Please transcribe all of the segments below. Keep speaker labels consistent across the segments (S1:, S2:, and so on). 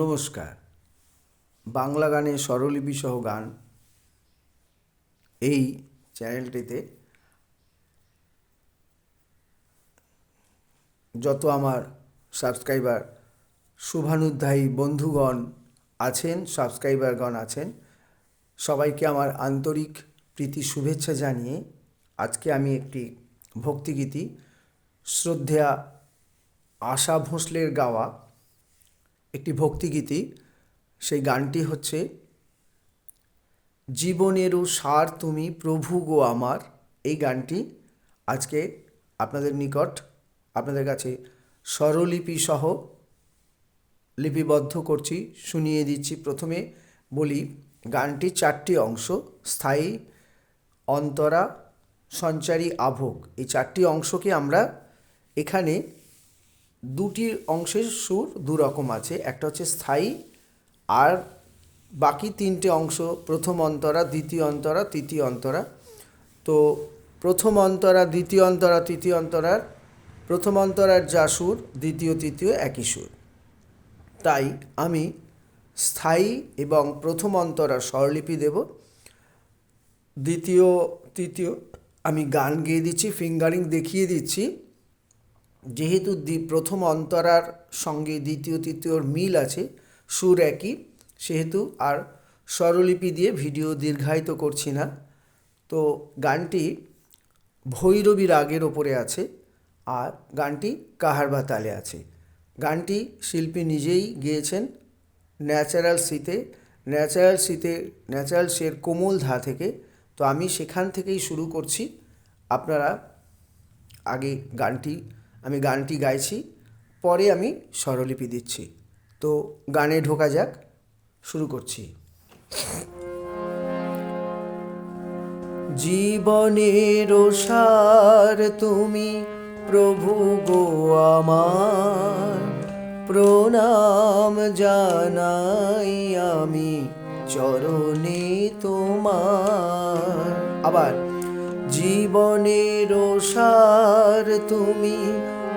S1: নমস্কার। বাংলা গানে স্বরলিপি সহ গান এই চ্যানেলটিতে যত আমার সাবস্ক্রাইবার শুভানুধ্যায়ী বন্ধুগণ আছেন, সাবস্ক্রাইবারগণ আছেন, সবাইকে আমার আন্তরিক প্রীতি শুভেচ্ছা জানিয়ে আজকে আমি একটি ভক্তিগীতি, শ্রদ্ধেয়া আশা ভোঁসলের গাওয়া একটি ভক্তিগীতি, সেই গানটি হচ্ছে, জীবনেরও সার তুমি প্রভু গো আমার। এই গানটি আজকে আপনাদের নিকট, আপনাদের কাছে স্বরলিপি সহ লিপিবদ্ধ করছি, শুনিয়ে দিচ্ছি। প্রথমে বলি গানটি চারটি অংশ, স্থায়ী অন্তরা সঞ্চারী আভোগ এই চারটি অংশকে আমরা এখানে দুটি অংশের সুর দু রকম আছে। একটা হচ্ছে স্থায়ী আর বাকি তিনটে অংশ প্রথম অন্তরা, দ্বিতীয় অন্তরা, তৃতীয় অন্তরা। তো প্রথম অন্তরা, দ্বিতীয় অন্তরা, তৃতীয় অন্তরার প্রথম অন্তরার যা সুর, দ্বিতীয়, তৃতীয় একই সুর। তাই আমি স্থায়ী এবং প্রথম অন্তরার স্বরলিপি দেব। দ্বিতীয়, তৃতীয়, আমি গান গেয়ে দিচ্ছি, ফিঙ্গারিং দেখিয়ে দিচ্ছি। যেহেতু প্রথম অন্তরার সঙ্গে দ্বিতীয়, তৃতীয়র মিল আছে, সুর একই, সেহেতু আর স্বরলিপি দিয়ে ভিডিও দীর্ঘায়িত করছি না। তো গানটি ভৈরবী রাগের ওপরে আছে আর গানটি কাহারবা তালে আছে। গানটি শিল্পী নিজেই গেয়েছেন ন্যাচারাল শীতে ন্যাচারাল শীতে ন্যাচারাল শের কোমল ধা থেকে। তো আমি সেখান থেকেই শুরু করছি। আপনারা আগে গানটি আমি গানটি গাইছি, পরে আমি স্বরলিপি দিচ্ছি। তো গানে ঢোকা যাক, শুরু করছি। জীবনের সার তুমি, প্রভু গো আমার। প্রণাম জানাই আমি, চরণে তোমার। আবার, জীবনের সার তুমি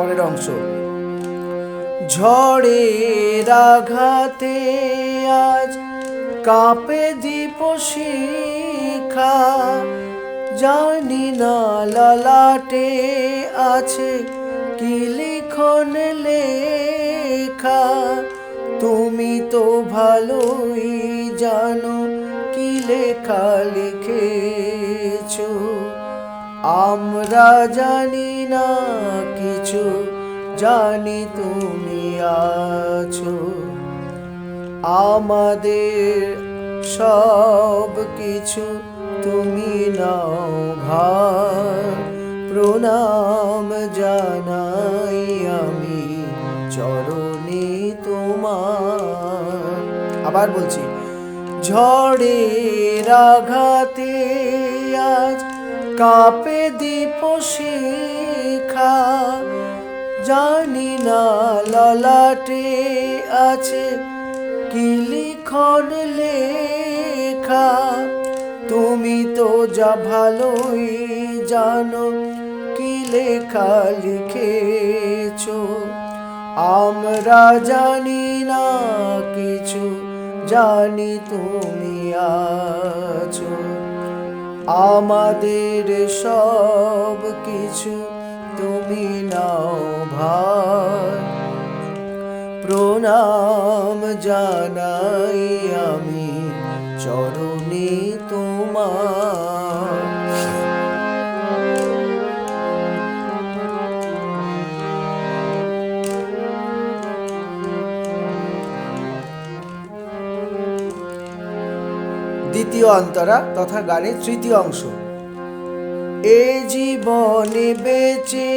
S1: পরের অংশ। ঝড়ের আঘাতে আজ কাঁপে দীপ শিখা। জানি না ললাটে আছে কি লিখন লেখা। তুমি তো ভালোই জানো কি লেখা লিখেছো। আমরা জানি না কিছু, জানি তুমি আছো। আমাদের সব কিছু তুমি নাও ভার প্রণাম জানাই আমি চরণে তোমার। আবার বলছি, ঝড়ের আঘাতে আজ কাপে দীপ শিখা। জানি না ললাটে আছে কি লিখন লেখা। তুমি তো যা ভালোই জানো, কি লেখা লিখেছ? আমরা জানি না কিছু, জানি তুমি আছো। আমাদের সব কিছু তুমি নাও ভার প্রণাম জানাই আমি চরণে তোমার দ্বিতীয় অন্তরা তথা গানের তৃতীয় অংশ। এ জীবনে বেঁচে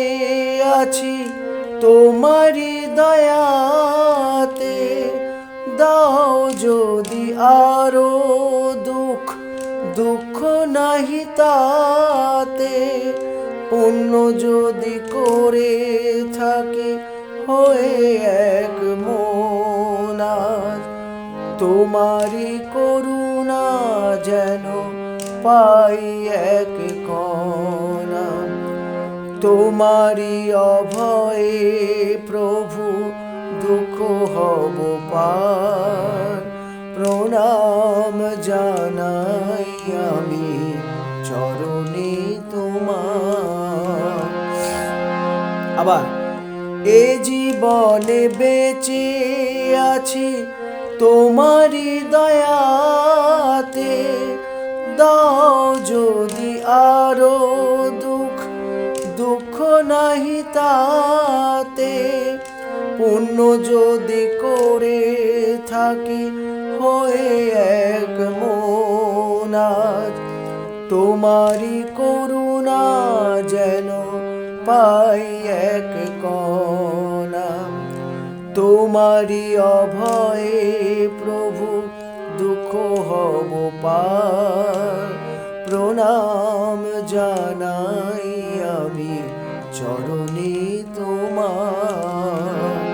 S1: আছি, তোমারই দয়াতে দাও যদি আরও দুঃখ দুঃখ নাহি তাতে, পুণ্য যদি করে থাকি হয়ে এক মনাজ তোমারই করুণা যেন পাই এক কণা তোমারই অভয়ে প্রভু দুঃখ হব পার। প্রণাম জানাই আমি চরণে তোমার। আবার এ জীবনে বেঁচে আছি তোমারই দয়াতে দাও যদি আরও দুঃখ দুঃখ নাহি তাতে। পুণ্য যদি করে থাকি, হয়ে এক মোনাজ তোমারই করুণা যেন পাই এক কণা তোমারই অভয়ে প্রভু দুঃখ হব পার। প্রণাম জানাই আমি চরণে তোমার।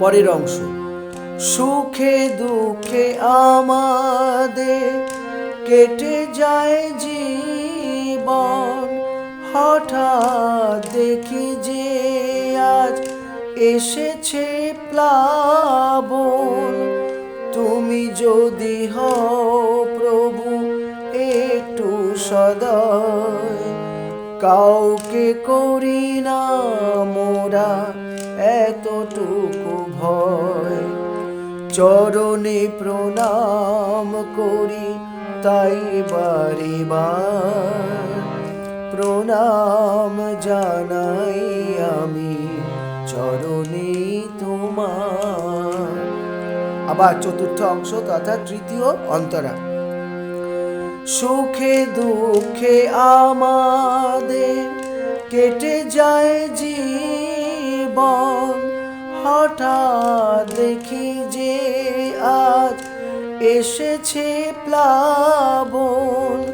S1: পরের অংশ। সুখে দুঃখে আমাদের কেটে যায় জীবন। হঠাৎ দেখি যে আজ এসেছে প্লাবন। তুমি যদি হও প্রভু, একটু সদয়। কাউকে করি না মোরা, এতটুকু ভয়। চরণে প্রণাম করি, তাই বারিবার প্রণাম জানাই আমি চরণে তোমার। আবার চতুর্থ অংশ তথা তৃতীয় অন্তরা। সুখে দুঃখে আমাদের কেটে যায় জীবন। হঠাৎ দেখি যে আজ এসেছে প্লাবন।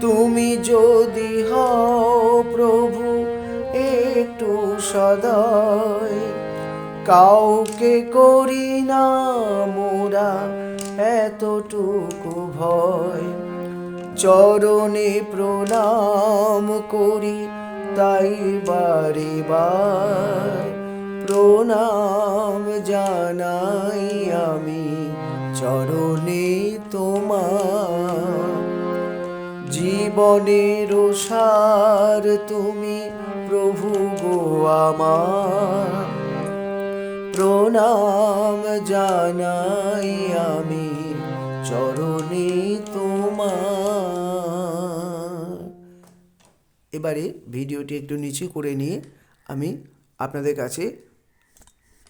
S1: তুমি যদি হও প্রভু, একটু সদয়। কাউকে করি না মোরা, এতটুকু ভয়। চরণে প্রণাম করি, তাই বারে বার। প্রণাম জানাই আমি চরণে তোমার। জীবনের সার তুমি প্রভু গো আমার। প্রণাম জানাই আমি চরণে তোমার। এবারে ভিডিওটি একটু নিচে করে নিয়ে আমি আপনাদের কাছে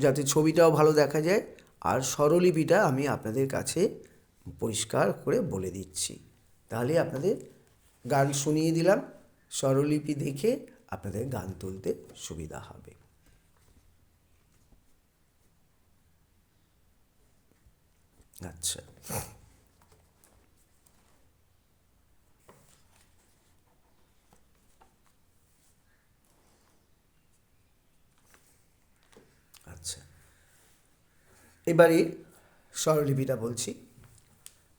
S1: যাতে ছবিটাও ভালো দেখা যায়। আর স্বরলিপিটা আমি আপনাদের কাছে পরিষ্কার করে বলে দিচ্ছি। তাহলে আপনাদের গান শুনিয়ে দিলাম। স্বরলিপি দেখে আপনাদের গান তুলতে সুবিধা হবে। আচ্ছা। আচ্ছা এবারে স্বরলিপিটা বলছি।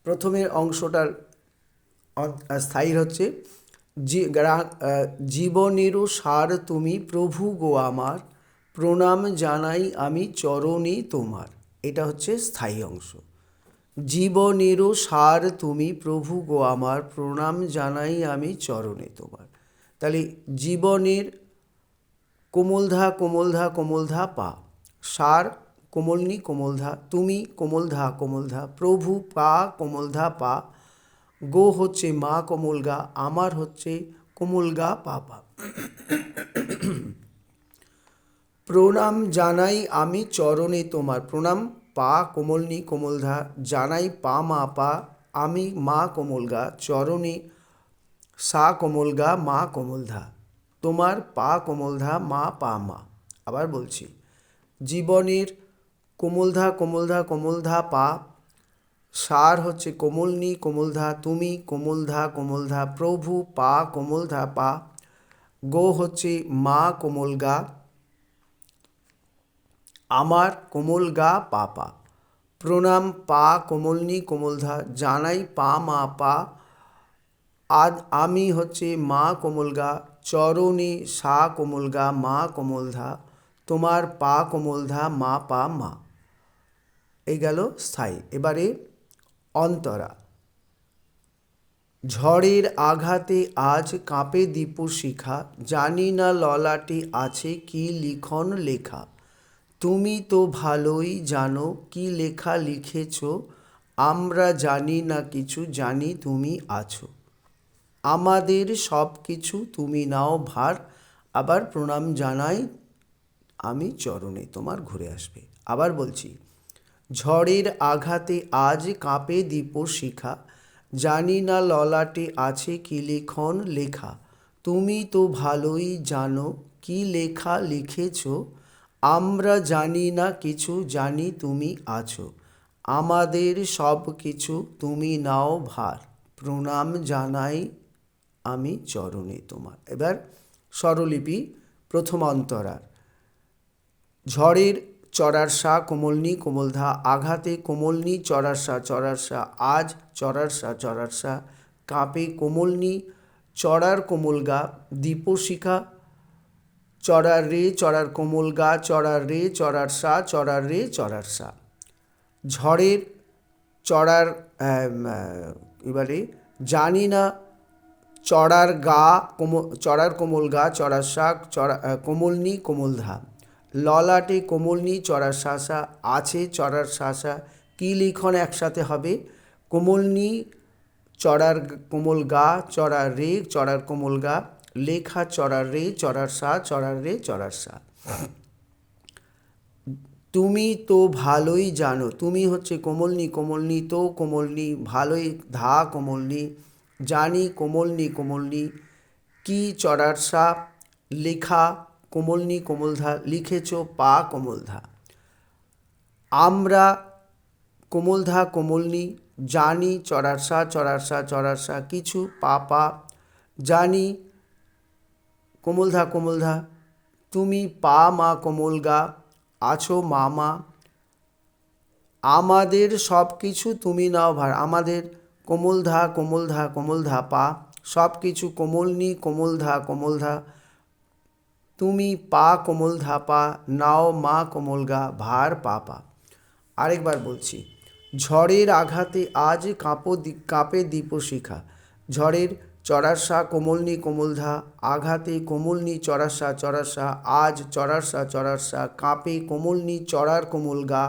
S1: প্রথমের অংশটার স্থায়ী হচ্ছে জীবনেরও সার তুমি প্রভু গো আমার, প্রণাম জানাই আমি চরণে তোমার। এটা হচ্ছে স্থায়ী অংশ। জীবনেরও সার তুমি প্রভু গো আমার, প্রণাম জানাই আমি চরণে তোমার। তাহলে জীবনের কোমলধা কোমলধা কোমলধা পা। সার কোমলনি কোমলধা, তুমি কোমলধা কোমলধা, প্রভু পা কোমলধা পা, গো হচ্ছে মা কোমল গা আমার হচ্ছে কোমল গা পা পা প্রণাম জানাই আমি চরণে তোমার, প্রণাম পা কোমলনি কোমলধা, জানাই পা মা পা, আমি মা কোমল গা চরণে সা কোমল গা মা কোমলধা, তোমার পা কোমলধা, মা পা মা, আবার বলছি। জীবনের কোমলধা কোমলধা কোমলধা, পা। সার হচ্ছে কোমলনি, কোমলধা তুমি, কোমলধা কোমলধা প্রভু, পা, কোমলধা পা। গো হচ্ছে মা, কোমল গা। আমার, কোমল গা পা পা প্রণাম, পা, কোমলনি, কোমলধা জানাই, পা, মা, পা। আদ আমি হচ্ছে মা, কোমল গা। চরণে সা, কোমল গা, মা, কোমলধা। তোমার পা কোমলধা মা পা, মা। এই গেল স্থায়ী। এবারে অন্তরা। ঝড়ের আঘাতে আজ কাঁপে দীপ শিখা। জানি না ললাটে আছে কি লিখন লেখা। তুমি তো ভালোই জানো কি লেখা লিখেছ। আমরা জানি না কিছু, জানি তুমি আছো। আমাদের সব কিছু তুমি নাও ভার। আবার প্রণাম জানাই আমি চরণে তোমার ঘুরে আসবে। আবার বলছি, ঝড়ের আঘাতে আজ কাঁপে দীপ শিখা, জানি না ললাটে আছে কি লিখন লেখা। তুমি তো ভালোই জানো কি লেখা লিখেছ, আমরা জানি না কিছু জানি তুমি আছো। আমাদের সব কিছু তুমি নাও ভার। প্রণাম জানাই আমি চরণে তোমার। এবার স্বরলিপি প্রথম অন্তরার। ঝড়ের চড়ার সা কোমলনি কোমলধা আঘাতে কোমলনি চড়ার সা চড়ার সা, আজ চড়ার সা চড়ার সা, কাঁপে কোমলনি চড়ার কোমল গা, দীপশিখা চড়ার রে চড়ার কোমল গা, চড়ার রে চড়ার সা, চড়ার রে চড়ার সা। ঝড়ের চড়ার এবারে জানি না চড়ার গা কোম চড়ার কোমল গা, চড়ার শাক চড়া কোমলনি কোমলধা ললাটে কোমলনি, চড়ার শাসা আছে, চড়ার শাসা। কী লিখন একসাথে হবে? কোমলনি, চড়ার কোমল গা, চড়ার রে, চড়ার কোমল গা। লেখা, চড়ার রে, চড়ার সা, চড়ার রে, চড়ার সা। তুমি তো ভালোই জানো, তুমি হচ্ছে কোমলনি কোমলনি তো কোমলনি, ভালোই ধা কোমলনি, জানি কোমলনি কোমলনি। কি চড়ার সা, লেখা কোমলনি কোমলধা লিখেছ পা কোমলধা আমরা কোমলধা কোমলনি জানি চড়ারসা চড়ারসা চড়ারসা কিছু, পা পা, জানি কোমলধা কোমলধা তুমি পা, মা, কোমল গা, আছো মামা আমাদের সব কিছু তুমি নাও ভার, আমাদের কোমলধা কোমলধা কোমলধা পা সব কিছু কোমলনি কোমলধা কোমলধা তুমি পা কোমল ধাপা, নাও মা কোমল গা, ভার পাপা। আরেকবার বলছি, ঝড়ের আঘাতে আজ কাঁপো কাঁপে দীপশিখা ঝড়ের চড়ারসা কোমলনি কোমলধা আঘাতে কোমলনি চড়ারসা চড়ারসা আজ চড়ারসা চড়ারসা কাঁপে কোমলনি চড়ার কোমল গা।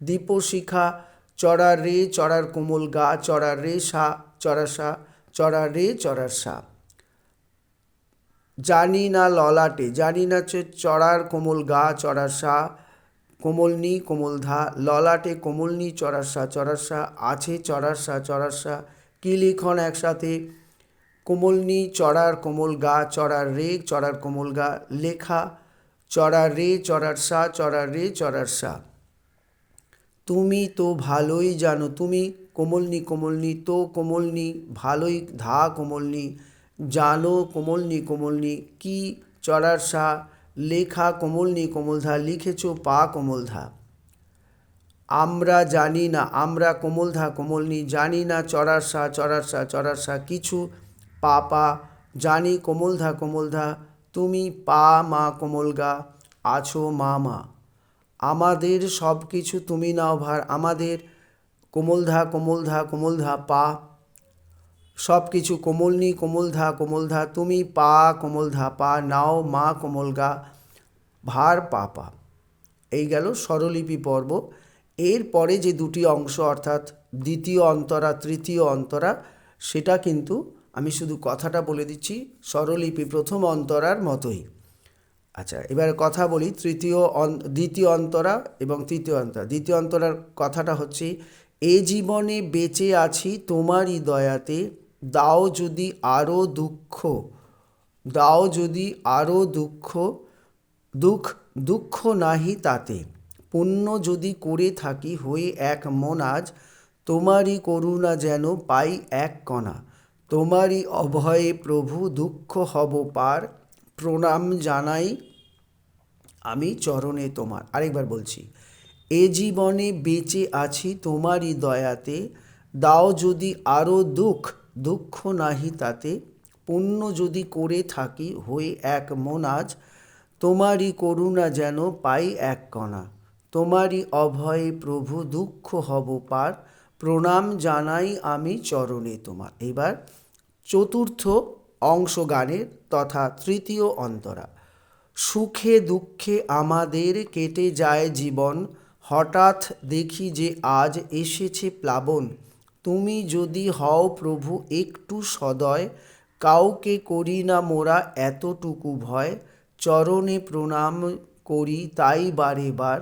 S1: দীপশিখা চড়ার রে চড়ার কোমল গা চড়ার রে সা চড়াসা চড়ার রে চড়ারসা জানি না ললাটে, জানি না চড়ার কোমল গা, চড়ার সা কোমলনি কোমল ধা, ললাটে কোমলনি চড়ার সা চড়ার সা, আছে চড়ার সা চড়ার সা, কি লিখন একসাথে? কোমলনি চড়ার কোমল গা, চড়ার রে, চড়ার কোমল গা, লেখা, চড়ার রে, চড়ার সা, চড়ার রে, চড়ার সা। তুমি তো ভালোই জানো, তুমি কোমলনি কোমলনি তো কোমলনি ভালোই ধা কোমলনি জানো কোমলনি কোমলনি, কি চড়ার সা, লেখা কোমলনি কোমলধা, লিখেছ পা কোমলধা। আমরা জানি না, আমরা কোমলধা কোমলনি, জানি না চড়ার সা চড়ার সা চড়ার সা, কিছু পা পা জানি কোমলধা কোমলধা, তুমি পা মা কোমলগা, আছো মা মা। আমাদের সব কিছু তুমি নাও ভার, আমাদের কোমলধা কোমলধা কোমলধা পা সব কিছু কোমলনি কোমলধা কোমলধা তুমি পা কোমলধা পা নাও, মা, কোমল গা, ভার, পা পা। এই গেল স্বরলিপি পর্ব। এর পরে যে দুটি অংশ, অর্থাৎ দ্বিতীয় অন্তরা, তৃতীয় অন্তরা, সেটা কিন্তু আমি শুধু কথাটা বলে দিচ্ছি স্বরলিপি প্রথম অন্তরার মতোই। আচ্ছা এবার কথা বলি তৃতীয় দ্বিতীয় অন্তরা এবং তৃতীয় অন্তরা। দ্বিতীয় অন্তরার কথাটা হচ্ছে, এ জীবনে বেঁচে আছি তোমারই দয়াতে দাও যদি আরও দুঃখ, দাও যদি আরও দুঃখ দুঃখ দুঃখ নাহি তাতে। পুণ্য যদি করে থাকি হয়ে এক মন আজ তোমারই করুণা যেন পাই এক কণা। তোমারই অভয়ে প্রভু দুঃখ হব পার, প্রণাম জানাই আমি চরণে তোমার। আরেকবার বলছি, এ জীবনে বেঁচে আছি তোমারই দয়াতে, দাও যদি আরও দুঃখ দুঃখ নাহি তাতে, পুণ্য যদি করে থাকি হয়ে এক মন আজ, তোমারই করুণা যেন পাই এক কণা। তোমারই অভয়ে প্রভু দুঃখ হব পার, প্রণাম জানাই আমি চরণে তোমার। এবার চতুর্থ অংশ গানের তথা তৃতীয় অন্তরা। সুখে দুঃখে আমাদের কেটে যায় জীবন, হঠাৎ দেখি যে আজ এসেছে প্লাবন। তুমি যদি হও প্রভু একটু সদয়, কাউকে করি না মোরা এতটুকু ভয়। চরণে প্রণাম করি তাই বারে বার,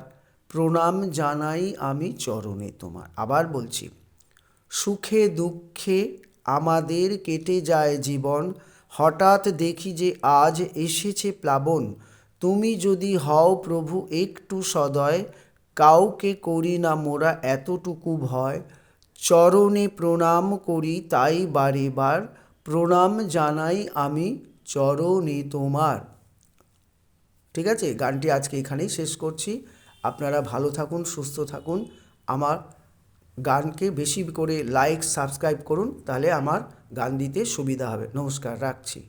S1: প্রণাম জানাই আমি চরণে তোমার। আবার বলছি, সুখে দুঃখে আমাদের কেটে যায় জীবন। হঠাৎ দেখি যে আজ এসেছে প্লাবন। তুমি যদি হও প্রভু একটু সদয়, কাউকে করি না মোরা এতটুকু ভয়। চরণে প্রণাম করি তাই বারে বার, প্রণাম জানাই আমি চরণে তোমার। ঠিক আছে, গানটি আজকে এখানেই শেষ করছি। আপনারা ভালো থাকুন, সুস্থ থাকুন। আমার গানকে বেশি করে লাইক সাবস্ক্রাইব করুন, তাহলে আমার গান দিতে সুবিধা হবে। নমস্কার, রাখছি।